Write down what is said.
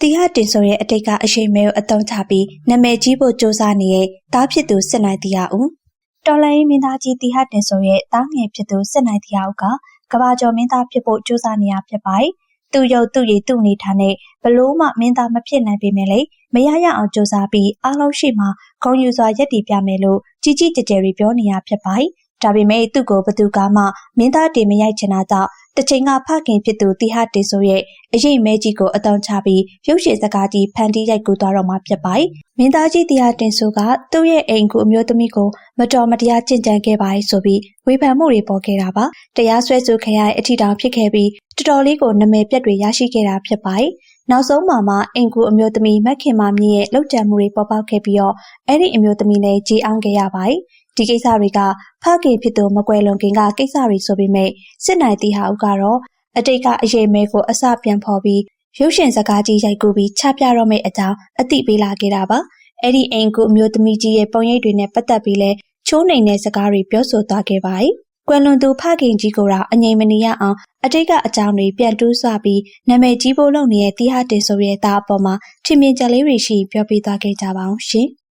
တီဟာတင်ဆိုရဲ့အတိတ်ကအရှိန်မဲကိုအသုံးချပြီးနာမည်ကြီးဖို့စ조사နေတဲ့တားဖြစ်သူစစ်နိုင်တီဟာဦးတော်လိုင်းမင်းသားကြီးတီဟာတင်ဆိုရဲ့တားငယ်ဖြစ်သူစစ်နိုင်တီဟာဦးကကဘာကျော်မင်းသားဖြစ်ဖို့စ조사နေရဖြစ်ပါတယ်သူ့ရုပ်သူ့ရည်သူ့အနေထားနဲ့ဘလို့မှမင်းသားမဖြစ်နိုင်ပေမဲ့လေမရရအောင်စ조사ပြီးအားလုံးရှိမှဂုံယူစွာရက်တည်ပြမယ်လို့ကြီးကြီးကျယ်ကျယ်ပြောနေရဖြစ်ပါတယ် ဒါပေမဲ့သူ့ကိုဘသူကမှမင်းသားတင်မရိုက်ချင်တာကြောင့်တချိန်ကဖခင်ဖြစ်သူတီဟာတေဆိုရဲ့အရေးမဲကြီးကိုအတောင်ချပြီးရုပ်ရှင်စကားကြီးဖန်တီးရိုက်ကူသွားတော့မှာဖြစ်ပါတယ်။မင်းသားကြီးတီဟာတင်ဆိုကသူ့ရဲ့အိမ်ကူအမျိုးသမီးကိုမတော်မတရားကျင့်ကြံခဲ့ပါတယ်ဆိုပြီးဝေဖန်မှုတွေပေါ်ခဲ့တာပါ။တရားစွဲဆိုခရိုင်အထီတောင်ဖြစ်ခဲ့ပြီးတော်တော်လေးကိုနာမည်ပြတ်တွေရရှိခဲ့တာဖြစ်ပါတယ်။နောက်ဆုံးမှာမှအိမ်ကူအမျိုးသမီးမက်ခင်မမြင့်ရဲ့လှုပ်ကြံမှုတွေပေါ်ပေါက်ခဲ့ပြီးတော့အဲ့ဒီအမျိုးသမီးလည်းကြေးအောင်ခဲ့ရပါတယ်။ ဒီကိစ္စတွေကဖခင်ဖြစ်သူမကွယ်လွန်ခင်ကကိစ္စတွေဆိုပေမဲ့စစ်နိုင်တီဟာဦးကတော့အတိတ်ကအရေးမဲကိုအစပြန်ဖော်ပြီးရုပ်ရှင်စကားကြီးရိုက်ကူပြီးချပြတော့မယ့်အကြောင်းအသိပေးလာခဲ့တာပါအဲ့ဒီအိမ်ကူအမျိုးသမီးကြီးရဲ့ပုံရိပ်တွေနဲ့ပတ်သက်ပြီးလဲချိုးနှိမ်တဲ့စကားတွေပြောဆိုသွားခဲ့ပါတယ်ကွယ်လွန်သူဖခင်ကြီးကိုတော့အငြိမ်မနေရအောင်အတိတ်ကအကြောင်းတွေပြန်တူးဆွပြီးနာမည်ကြီးဖို့လုပ်နေတဲ့တီဟာတင်ဆိုရဲ့သားအပေါ်မှာထင်မြင်ကြလေးတွေရှိပြောပြသွားခဲ့ကြပါအောင်ရှင်